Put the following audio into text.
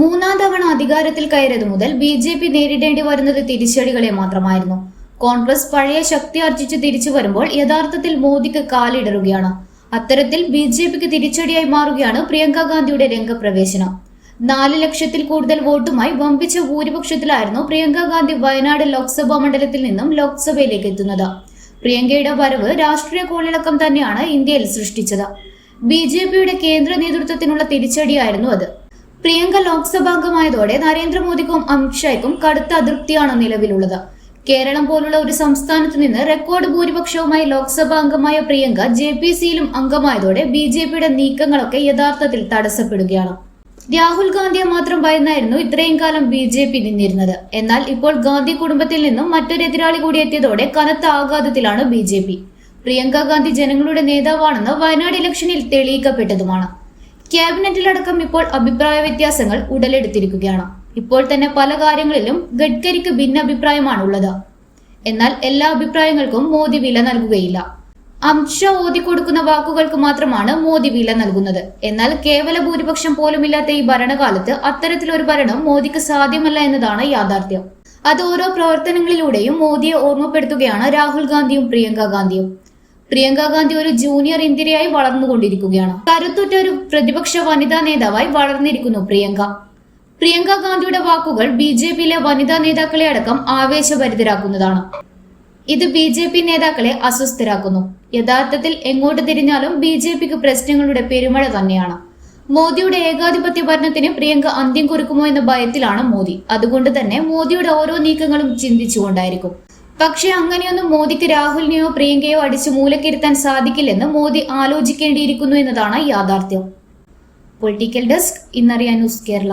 മൂന്നാം തവണ അധികാരത്തിൽ കയറിയത് മുതൽ ബി ജെ പി നേരിടേണ്ടി വരുന്നത് തിരിച്ചടികളെ മാത്രമായിരുന്നു. കോൺഗ്രസ് പഴയ ശക്തി ആർജിച്ച് തിരിച്ചു വരുമ്പോൾ യഥാർത്ഥത്തിൽ മോദിക്ക് കാലിടറുകയാണ്. അത്തരത്തിൽ ബി ജെ പിക്ക് തിരിച്ചടിയായി മാറുകയാണ് പ്രിയങ്ക ഗാന്ധിയുടെ രംഗപ്രവേശനം. നാല് ലക്ഷത്തിൽ കൂടുതൽ വോട്ടുമായി വമ്പിച്ച ഭൂരിപക്ഷത്തിലായിരുന്നു പ്രിയങ്ക ഗാന്ധി വയനാട് ലോക്സഭാ മണ്ഡലത്തിൽ നിന്നും ലോക്സഭയിലേക്ക് എത്തുന്നത്. പ്രിയങ്കയുടെ വരവ് രാഷ്ട്രീയ കോളിളക്കം തന്നെയാണ് ഇന്ത്യയിൽ സൃഷ്ടിച്ചത്. ബി ജെ പിയുടെ കേന്ദ്ര നേതൃത്വത്തിനുള്ള തിരിച്ചടിയായിരുന്നു അത്. പ്രിയങ്ക ലോക്സഭാംഗമായതോടെ നരേന്ദ്രമോദിക്കും അമിത്ഷായ്ക്കും കടുത്ത അതൃപ്തിയാണ് നിലവിലുള്ളത്. കേരളം പോലുള്ള ഒരു സംസ്ഥാനത്ത് നിന്ന് റെക്കോർഡ് ഭൂരിപക്ഷവുമായി ലോക്സഭാ അംഗമായ പ്രിയങ്ക ജെ പി സിയിലും അംഗമായതോടെ ബി ജെ പിയുടെ നീക്കങ്ങളൊക്കെ യഥാർത്ഥത്തിൽ തടസ്സപ്പെടുകയാണ്. രാഹുൽ ഗാന്ധിയെ മാത്രം ഭയന്നായിരുന്നു ഇത്രയും കാലം ബി ജെ പി നിന്നിരുന്നത്. എന്നാൽ ഇപ്പോൾ ഗാന്ധി കുടുംബത്തിൽ നിന്നും മറ്റൊരു എതിരാളി കൂടി എത്തിയതോടെ കനത്ത ആഘാതത്തിലാണ് B J P. Priyanka Gandhi ജനങ്ങളുടെ നേതാവാണെന്ന് വയനാട് ഇലക്ഷനിൽ തെളിയിക്കപ്പെട്ടതുമാണ്. ക്യാബിനറ്റിലടക്കം ഇപ്പോൾ അഭിപ്രായ വ്യത്യാസങ്ങൾ ഉടലെടുത്തിരിക്കുകയാണ്. ഇപ്പോൾ തന്നെ പല കാര്യങ്ങളിലും ഗഡ്കരിക്ക് ഭിന്നഭിപ്രായമാണുള്ളത്. എന്നാൽ എല്ലാ അഭിപ്രായങ്ങൾക്കും മോദി വില നൽകുകയില്ല. അംഷ ഓതി കൊടുക്കുന്ന വാക്കുകൾക്ക് മാത്രമാണ് മോദി വില നൽകുന്നത്. എന്നാൽ കേവല ഭൂരിപക്ഷം പോലുമില്ലാത്ത ഈ ഭരണകാലത്ത് അത്തരത്തിലൊരു ഭരണം മോദിക്ക് സാധ്യമല്ല എന്നതാണ് യാഥാർത്ഥ്യം. അത് ഓരോ പ്രവർത്തനങ്ങളിലൂടെയും മോദിയെ ഓർമ്മപ്പെടുത്തുകയാണ് രാഹുൽ ഗാന്ധിയും പ്രിയങ്ക ഗാന്ധിയും. പ്രിയങ്ക ഗാന്ധി ഒരു ജൂനിയർ ഇന്ത്യയായി വളർന്നുകൊണ്ടിരിക്കുകയാണ്. കരുത്തുറ്റ ഒരു പ്രതിപക്ഷ വനിതാ നേതാവായി വളർന്നിരിക്കുന്നു പ്രിയങ്ക. പ്രിയങ്ക ഗാന്ധിയുടെ വാക്കുകൾ ബി ജെ പിയിലെ വനിതാ നേതാക്കളെ അടക്കം ആവേശഭരിതരാക്കുന്നതാണ്. ഇത് ബി ജെ പി നേതാക്കളെ അസ്വസ്ഥരാക്കുന്നു. യഥാർത്ഥത്തിൽ എങ്ങോട്ട് തിരിഞ്ഞാലും ബി ജെ പിക്ക് പ്രശ്നങ്ങളുടെ പെരുമഴ തന്നെയാണ്. മോദിയുടെ ഏകാധിപത്യ ഭരണത്തിന് പ്രിയങ്ക അന്ത്യം കുറിക്കുമോ എന്ന ഭയത്തിലാണ് മോദി. അതുകൊണ്ട് തന്നെ മോദിയുടെ ഓരോ നീക്കങ്ങളും ചിന്തിച്ചുകൊണ്ടായിരിക്കും. പക്ഷെ അങ്ങനെയൊന്നും മോദിക്ക് രാഹുലിനെയോ പ്രിയങ്കയോ അടിച്ച് മൂലക്കിരുത്താൻ സാധിക്കില്ലെന്ന് മോദി ആലോചിക്കേണ്ടിയിരിക്കുന്നു എന്നതാണ് യാഥാർത്ഥ്യം. പൊളിറ്റിക്കൽ ഡെസ്ക് ഇന്നറിയാൻ ന്യൂസ് കേരള.